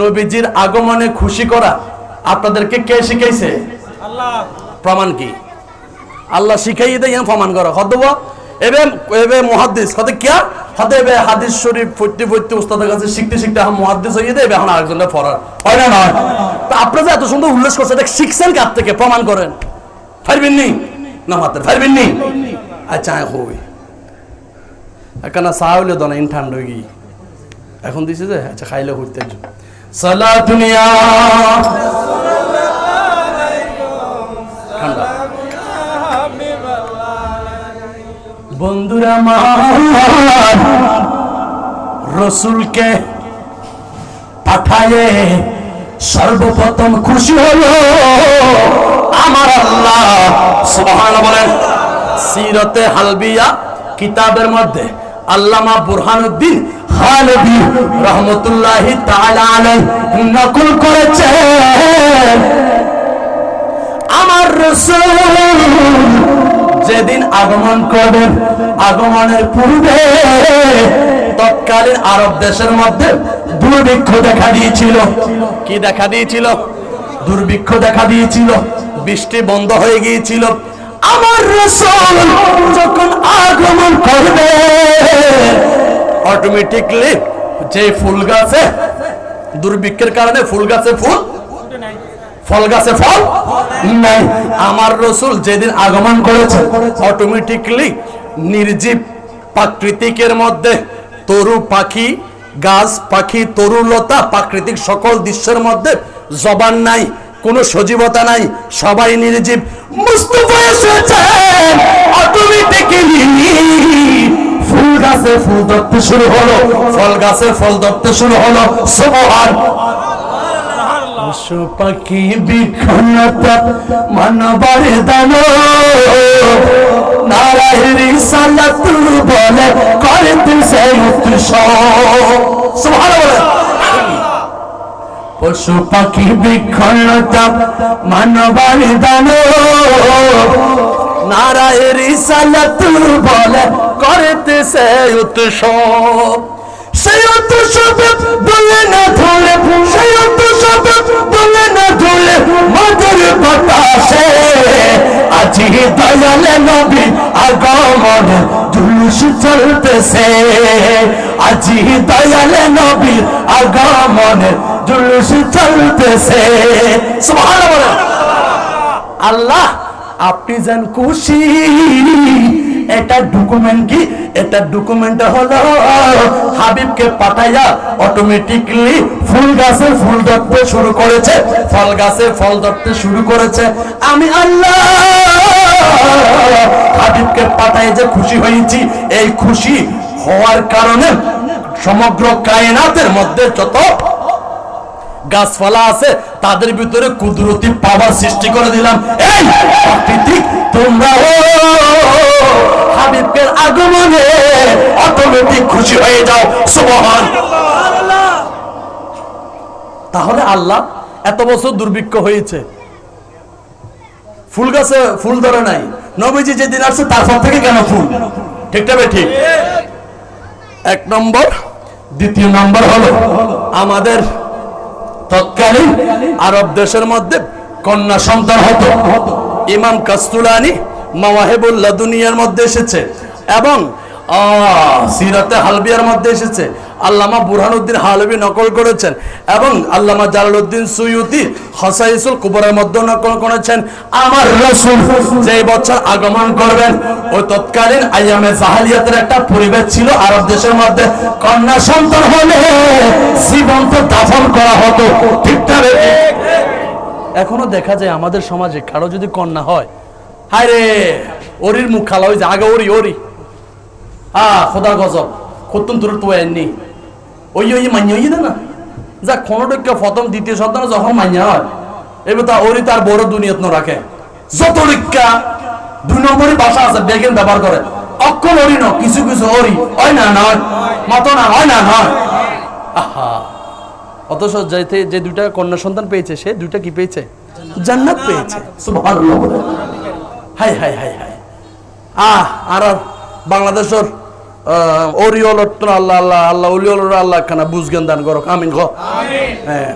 নবীজির আগমনে খুশি করা আপনাদেরকে কে শিখাইছে? প্রমাণ কি? আল্লাহ শিখাই দেয় প্রমাণ করো। হদব এবে এবে মুহাদ্দিস হতে কিয়া? হতে এবে হাদিস শরীফ পড়তে পড়তে উস্তাদের কাছে শিখতে শিখতে এখন মুহাদ্দিস হয়ে দেবে এখন আরেকজনের ফরার হয় না নয়? তো আপনি যে এত সুন্দর উল্লেখ করছেন এটা শিখছেন কার থেকে? প্রমাণ করেন। ফাইবেন নি না মাত্র ফাইবেন নি আচ্ছা হই। এখানে চা হইলে দনা ইন ঠান্ডা হয়ে গিয়ে এখন দিছে যে আচ্ছা খাইলে হইতে সালা দুনিয়া। বন্ধুরা আমার, রসুলকে পাঠায়ে সর্বপ্রথম খুশি হলো আমার আল্লাহ। সুবহান বলেন, সিরতে হালবিয়া কিতাবের মধ্যে আল্লামা বুরহানুদ্দিন যেদিন আগমন করবেন, আগমনের পূর্বে তৎকালীন আরব দেশের মধ্যে দুর্ভিক্ষ দেখা দিয়েছিল। কি দেখা দিয়েছিল? দুর্ভিক্ষ দেখা দিয়েছিল। বৃষ্টি বন্ধ হয়ে গিয়েছিল। আমার রসুল যখন আগমন করবে অটোমেটিকলি যে ফুল গাছে, দুর্ভিক্ষের কারণে ফুল গাছে ফুল ফল গাছে ফল নাই। আমার রসুল যেদিন আগমন করেছে অটোমেটিকলি নির্জীব প্রাকৃতিকের মধ্যে তরু পাখি, গাছ পাখি তরুলতা প্রাকৃতিক সকল দৃশ্যের মধ্যে জবান নাই, কোনো সজীবতা নাই, সবাই নির্জীব। মুস্তফা এসেছে! গাছে ফুল ধরতে শুরু হলো, ফল গাছে ফল ধরতে শুরু হলো। সুবহান। পশু পাখি বিক্ষণতা মানবার দান। নারায়ণী সালাত বলে করতে সে পশু পাখি বিক্ষণতা মানবার দান। নারায়ণী বলে করতে সে উৎসব সেই উৎসব বলে না ধরে সেই উৎসব বলে না ধরে মধুর বাতাসে। আজি দয়ালে নবী আগমন জুলুস চলতেছে। আজি দয়ালে নবী আগমন জুলুস চলতেছে। সুবহানাল্লাহ। আল্লাহ আপনি যেন খুশি। এটা ডকুমেন্ট কি? এটা ডকুমেন্ট হলো হাবিবকে পাঠাইয়া অটোমেটিকলি ফুল গাছে ফুল ধরতে শুরু করেছে। ফল গাছে ফল ধরতে শুরু করেছে। আমি আল্লাহ! হাবিবকে পাঠাই যে খুশি হয়েছি, এই খুশি হওয়ার কারণে সমগ্র কায়নাতের মধ্যে যত গাছপালা আছে, তাদের ভিতরে কুদরতি পাওয়ার সৃষ্টি করে দিলাম। এই প্রাকৃতিক তোমরা অটোমেটিক খুশি হয়ে যাও, সুবহান। তাহলে আল্লাহ এত বছর দুর্ভিক্ষ হয়েছে। ফুল গাছে ফুল ধরে নাই। নবীজি যেদিন আসছে, তারপর থেকে কেন ফুল? ঠিকটা বে ঠিক এক নম্বর, দ্বিতীয় নম্বর হলো আমাদের তৎকালীন আরব দেশের মধ্যে কন্যা সন্তান হতো। ইমাম কাস্তুলানি মাওয়াহেবুল্লাহ দুনিয়ার মধ্যে এসেছে। এবং সিরাতে হালবিয়ার মধ্যে এসেছে। আল্লামা বুরহানুদ্দিন হালবি নকল করেছেন এবং আল্লামা জালালউদ্দিন সুয়ুতি হসাইসুল কুবরের মধ্যে নকল করেছেন। আমার রসুল যে বছর আগমন করবেন, ওই তৎকালীন আইয়ামে জাহালিয়াতের একটা পরিবেশ ছিল আরব দেশের মধ্যে। কন্যা সন্তান হলে জীবন্ত দাফন করা হতো। ঠিকঠাক এখনও দেখা যায় আমাদের সমাজে কারও যদি কন্যা হয়, হায় রে, ওরির মুখ খালা হয়ে যায়। আগে ওরি ওরি। আ খোদা গজব কতুন তোর তো এননি ওই ওই মান্য হই না যা কোনোটা প্রথম দ্বিতীয় সন্তান যখন মান্য হয় এবার তা ওরি তার বড় দুনিয়াত রাখে যত রিক্কা দুই নম্বরই ভাষা আছে বেগেন ব্যবহার করে অক্ষর ওরি ন কিছু কিছু ওরি হয় না নয় মতো না হয় না নয় আহা অথচ যাইতে যে দুইটা কন্যা সন্তান পেয়েছে সে দুইটা কি পেয়েছে জান্নাত পেয়েছে সুবহানাল্লাহ। হাই হাই হাই হাই আহ আর বাংলাদেশের ওরিওল আল্লাহ আল্লাহ আল্লাহ উলিওল আল্লাহ খানা বুঝজ্ঞান দান করো আমিন গ। হ্যাঁ।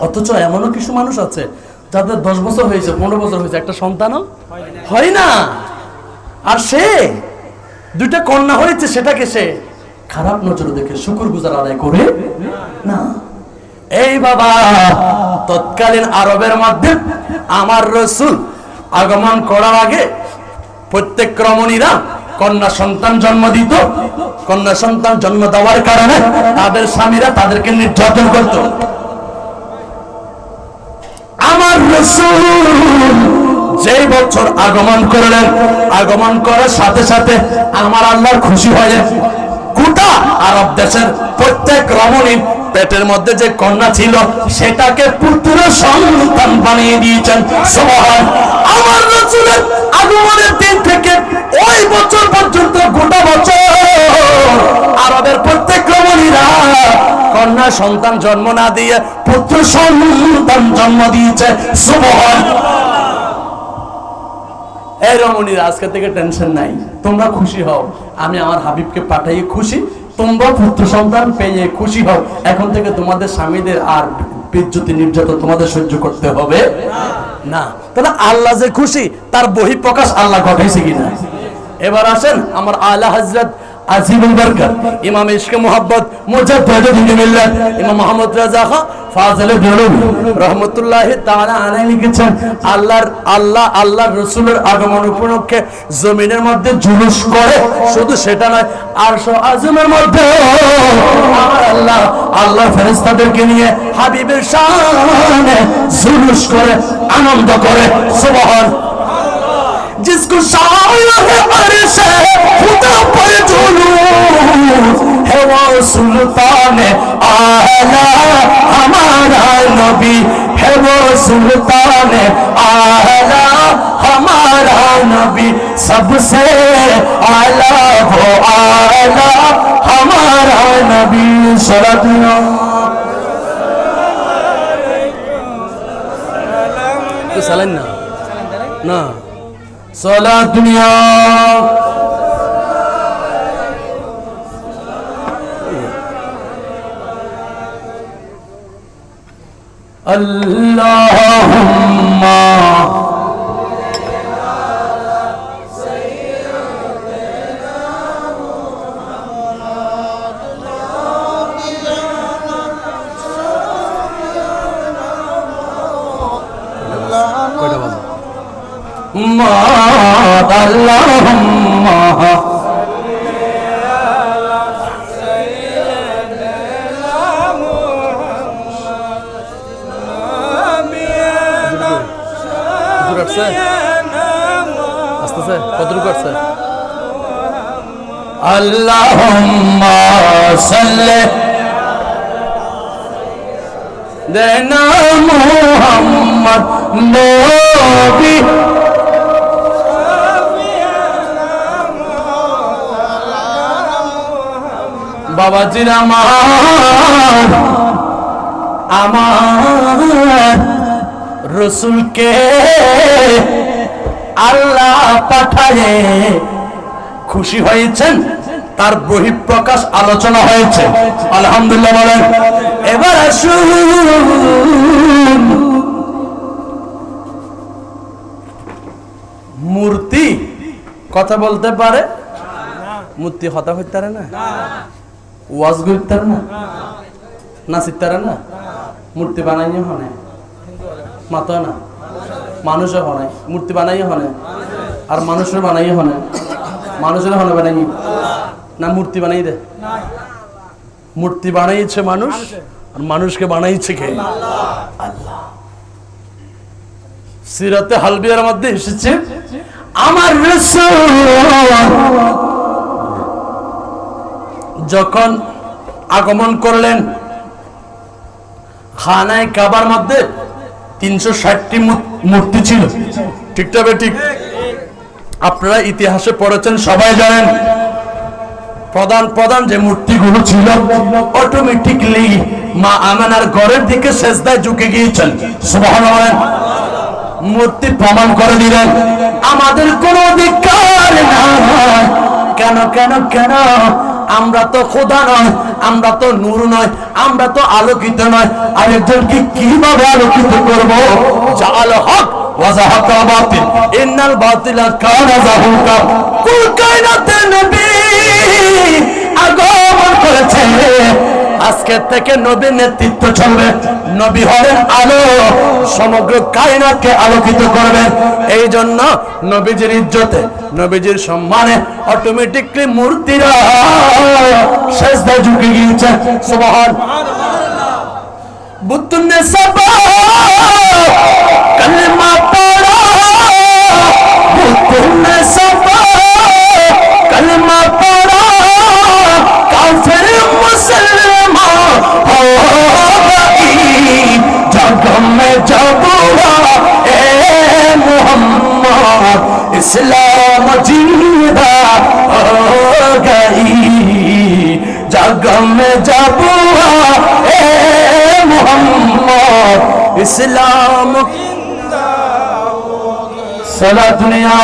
অথচ এমনও কিছু মানুষ আছে যাদের দশ বছর হয়েছে পনেরো বছর হয়েছে একটা সন্তানও হয় না। আর সে দুইটা কন্যা হয়েছে সেটাকে সে খারাপ নজরে দেখে শুকুর গুজার আদায় করে না। এই বাবা তৎকালীন আরবের মাধ্যমে আমার রসুল আগমন করার আগে প্রত্যেক রমণীরা কন্যা সন্তান জন্ম দিত, কন্যা সন্তান জন্ম দেওয়ার কারণে তাদের স্বামীরা তাদেরকে নির্যাতন করত। আমার যেই বছর আগমন করলেন, আগমন করার সাথে সাথে আমার আল্লাহর খুশি হয়ে গোটা আরব দেশের প্রত্যেক রমণী পেটের মধ্যে যে কন্যা ছিল, সেটাকে পুত্র সন্তান বানিয়ে দিয়েছেন। সোহান আমার রসুলের আগমনের দিন থেকে ওই বছর পর্যন্ত গোটা বছর আরবের প্রত্যেক রমণীরা কন্যা সন্তান জন্ম না দিয়ে পুত্র সন্তান জন্ম দিয়েছে। এই রমণীরা, আজকে থেকে টেনশন নাই। তোমরা খুশি হও। আমি আমার হাবিবকে পাঠাই খুশি তোমরা পুত্র সন্তান পেয়ে খুশি হও। এখন থেকে তোমাদের স্বামীদের আর বিদ্যুতি নির্যাতন তোমাদের সহ্য করতে হবে না। তাহলে আল্লাহ যে খুশি, তার বহি প্রকাশ আল্লাহ ঘটাইছে কিনা? এবার আসেন আমার আলা হজরত আজিবুল বরকত। ইমাম ইশকে মোহাব্বত, মুজাদ্দিদ মিল্লাত ইমাম মোহাম্মদ রাজা খান ফাজলে বেরলভী রহমতুল্লাহ তাআলা আলাই লিখেছেন, আল্লাহর, আল্লাহ, আল্লাহর রাসূলের আগমন উপলক্ষে জমিনের মধ্যে জুলুস করে, শুধু সেটা নয়, আরশ আজমের মধ্যে। আমার আল্লাহ আল্লাহ ফেরেশতাদেরকে নিয়ে হাবিবের শানে জুলুস করে, আনন্দ করে, সুবহান जिसको शाया है अर्श खुदा पर है वो सुल्तान आला, हमारा नबी है वो सुल्तान आला, हमारा नबी सबसे आला, वो आला, हमारा नबी सल्लल्लाहु সলা দুনিয়া মাত আল্লাহুম্মা আসতেছে কতটুকু আসছে আল্লাহুম্মা সাল্লি দেনা মুহাম্মদ নবী বাবাজির আমার। আমার রসুলকে আল্লাহ পাঠায়ে খুশি হয়েছেন, তার বহিঃপ্রকাশ আলোচনা হয়েছে। আলহামদুলিল্লাহ বলেন, এবার আসুন। মূর্তি কথা বলতে পারে? মূর্তি হতা হইতে না? ওয়াজ করতে পারে না? নাচিতে পারে না? মূর্তি বানাইয়ে হনে। মাতো না? মানুষও হনে। মূর্তি বানাইয়ে হনে। আর মানুষের বানাইয়ে হনে। মানুষের হনে বানাই না, মূর্তি বানাই দে। মূর্তি বানাইছে মানুষ, আর মানুষকে বানাইছে কে? আল্লাহ। সিরাতে হালবিয়ার মধ্যে এসেছে, আমার রাসূল। যখন আগমন করলেন, খানায় কাবার মধ্যে তিনশো ষাটটি মূর্তি ছিল। ঠিক তবে ঠিক? আপনারা ইতিহাসে পড়েছেন, সবাই জানেন, প্রধান প্রধান যে মূর্তিগুলো ছিল অটোমেটিকলি মা আমানার ঘরের দিকে শেষদায় ঝুঁকে গিয়েছেন। মূর্তি প্রমাণ করে দিলেন, আমাদের কোনো অধিকার নাই। কেন কেন কেন? আমরা তো খোদা নয়, আমরা তো নূর নয়, আমরা তো আলোকিত নয়। আরেকজনকে কীভাবে আলোকিত করব? জাল হক আজকের কায়নাতের নবী আজকে থেকে নবীর নেতৃত্ব চলবে। নবী হলেন আলো। সমগ্র কায়নাতকে আলোকিত করবেন। এই জন্য নবীজির ইজ্জতে, নবীজির সম্মানে অটোমেটিকলি মূর্তিরা শেষদায় ঝুঁকে গিয়েছে। সুবহান। বুতুনে সবা, কলমা পড়া। বুতুনে সবা, কলমা میں جب اے محمد اسلام زندہ ہو گئی جگ میں جب اے محمد اسلام سلا دنیا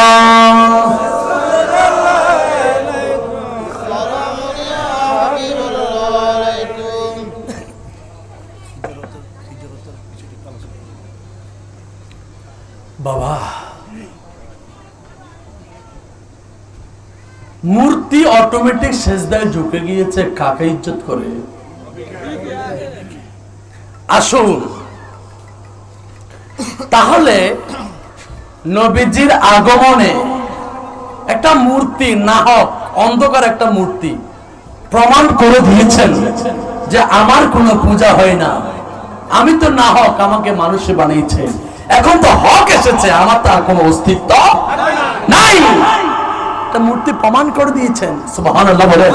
বাবা। মূর্তি অটোমেটিক সেজদায় ঝুঁকে গিয়েছে, কাকে ইজ্জত করে? আসুন। তাহলে নবীজির আগমনে একটা মূর্তি না হোক অন্ধকার একটা মূর্তি প্রমাণ করে দিয়েছেন যে আমার কোনো পূজা হয় না। আমি তো না হক আমাকে মানুষে বানিয়েছে এখন তো হক এসেছে আমার তার কোনো অস্তিত্ব নাই। মূর্তি প্রমাণ করে দিয়েছেন। সুবাহ বলেন।